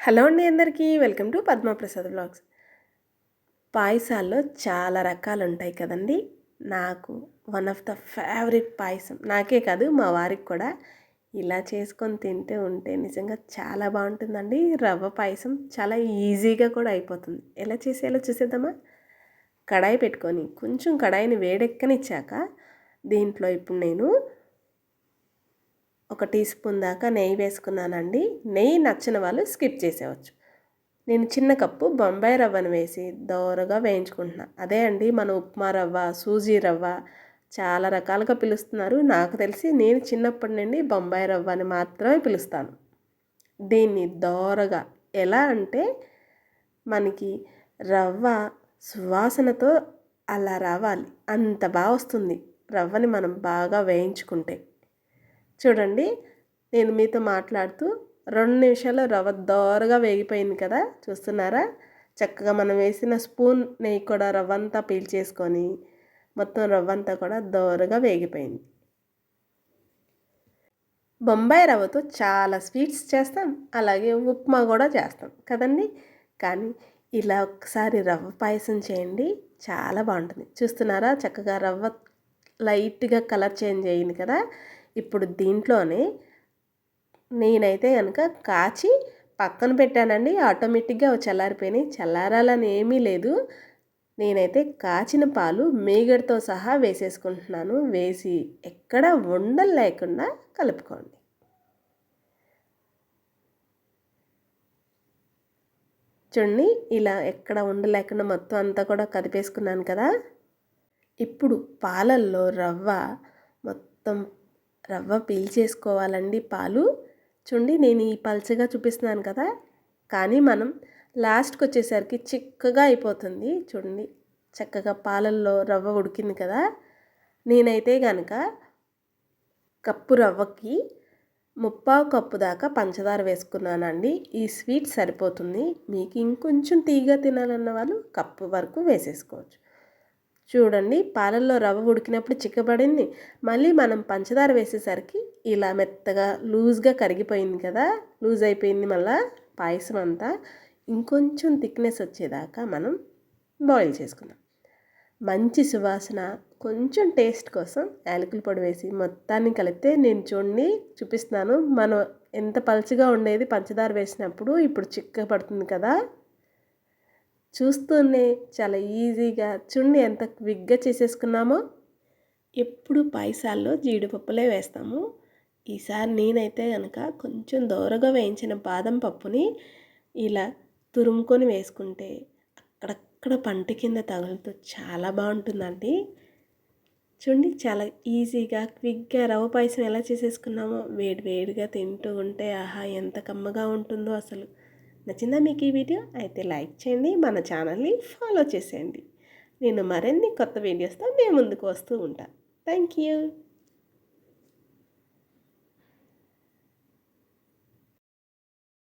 Hello అండి అందరికీ welcome to Padmaprasad blogs పాయసాల్లో చాలా రకాలు ఉంటాయి కదండి. నాకు వన్ ఆఫ్ ద ఫేవరెట్ పాయసం. నాకే కాదు మా వారికి కూడా. ఇలా చేసుకొని తింటే ఉంటే నిజంగా చాలా బాగుంటుందండి. రవ్వ పాయసం చాలా ఈజీగా కూడా అయిపోతుంది. ఎలా చేసేయాలో చూసేద్దామా? కడాయి పెట్టుకొని కొంచెం కడాయిని వేడెక్కనిచ్చాక దీంట్లో ఇప్పుడు నేను ఒక టీ స్పూన్ దాకా నెయ్యి వేసుకున్నానండి. నెయ్యి నచ్చిన వాళ్ళు స్కిప్ చేసేవచ్చు నేను చిన్న కప్పు బొంబాయి రవ్వను వేసి దోరగా వేయించుకుంటున్నాను అదే అండి మన ఉప్మా రవ్వ సూజీ రవ్వ చాలా రకాలుగా పిలుస్తున్నారు. నాకు తెలిసి నేను చిన్నప్పటి నుండి బొంబాయి రవ్వ అని మాత్రమే పిలుస్తాను. దీన్ని దోరగా ఎలా అంటే మనకి రవ్వ సువాసనతో అలా రావాలి. అంత బాగా వస్తుంది రవ్వని మనం బాగా వేయించుకుంటే. చూడండి నేను మీతో మాట్లాడుతూ రెండు నిమిషాలు రవ్వ దోరగా వేగిపోయింది కదా చూస్తున్నారా? చక్కగా మనం వేసిన స్పూన్ నెయ్యి కూడా రవ్వ అంతా పీల్చేసుకొని మొత్తం రవ్వ అంతా కూడా దోరగా వేగిపోయింది. బొంబాయి రవ్వతో చాలా స్వీట్స్ చేస్తాం అలాగే ఉప్మా కూడా చేస్తాం కదండి? కానీ ఇలా ఒకసారి రవ్వ పాయసం చేయండి చాలా బాగుంటుంది. చూస్తున్నారా? చక్కగా రవ్వ లైట్గా కలర్ చేంజ్ అయింది కదా ఇప్పుడు దీంట్లోనే నేనైతే కనుక కాచి పక్కన పెట్టానండి. ఆటోమేటిక్గా చల్లారిపోయినాయి. చల్లారాలని ఏమీ లేదు. నేనైతే కాచిన పాలు మేగడితో సహా వేసేసుకుంటున్నాను. వేసి ఎక్కడ ఉండలు లేకుండా కలుపుకోండి. చూడండి ఇలా ఎక్కడ ఉండలేకుండా మొత్తం అంతా కూడా కదిపేసుకున్నాను కదా. ఇప్పుడు పాలల్లో రవ్వ మొత్తం రవ్వ పీల్చేసుకోవాలండి పాలు. చూడండి నేను ఈ పల్చగా చూపిస్తున్నాను కదా. కానీ మనం లాస్ట్కి వచ్చేసరికి చిక్కగా అయిపోతుంది. చూడండి చక్కగా పాలల్లో రవ్వ ఉడికింది కదా. నేనైతే కనుక కప్పు రవ్వకి ముప్పావు కప్పు దాకా పంచదార వేసుకున్నానండి. ఈ స్వీట్ సరిపోతుంది. మీకు ఇంకొంచెం తీగ తినాలన్న వాళ్ళు కప్పు వరకు వేసేసుకోవచ్చు. చూడండి పాలల్లో రవ్వ ఉడికినప్పుడు చిక్కబడింది. మళ్ళీ మనం పంచదార వేసేసరికి ఇలా మెత్తగా లూజ్గా కరిగిపోయింది కదా లూజ్ అయిపోయింది మళ్ళీ పాయసం అంతా. ఇంకొంచెం థిక్నెస్ వచ్చేదాకా మనం బాయిల్ చేసుకుందాం. మంచి సువాసన కొంచెం టేస్ట్ కోసం యాలకుల పొడి వేసి మొత్తాన్ని కలిపితే నేను చూడండి చూపిస్తున్నాను. మనం ఎంత పలుచగా ఉండేది పంచదార వేసినప్పుడు ఇప్పుడు చిక్క పడుతుంది కదా. చూస్తూనే చాలా ఈజీగా చుండి ఎంత క్విక్గా చేసేసుకున్నామో ఎప్పుడు పాయసాల్లో జీడిపప్పులే వేస్తాము. ఈసారి నేనైతే కనుక కొంచెం దూరగా వేయించిన బాదం పప్పుని ఇలా తురుముకొని వేసుకుంటే అక్కడక్కడ పంట కింద తగులుతూ చాలా బాగుంటుందండి. చూడండి చాలా ఈజీగా క్విక్గా రవ్వ పాయసం ఎలా చేసేసుకున్నామో వేడి వేడిగా తింటూ ఉంటే ఆహా ఎంత కమ్మగా ఉంటుందో అసలు. నచ్చిందా మీకు ఈ వీడియో? అయితే లైక్ చేయండి మన ఛానల్ని ఫాలో చేసేయండి. నేను మరిన్ని కొత్త వీడియోస్తో మేము ముందుకు వస్తూ ఉంటాను థ్యాంక్ యూ.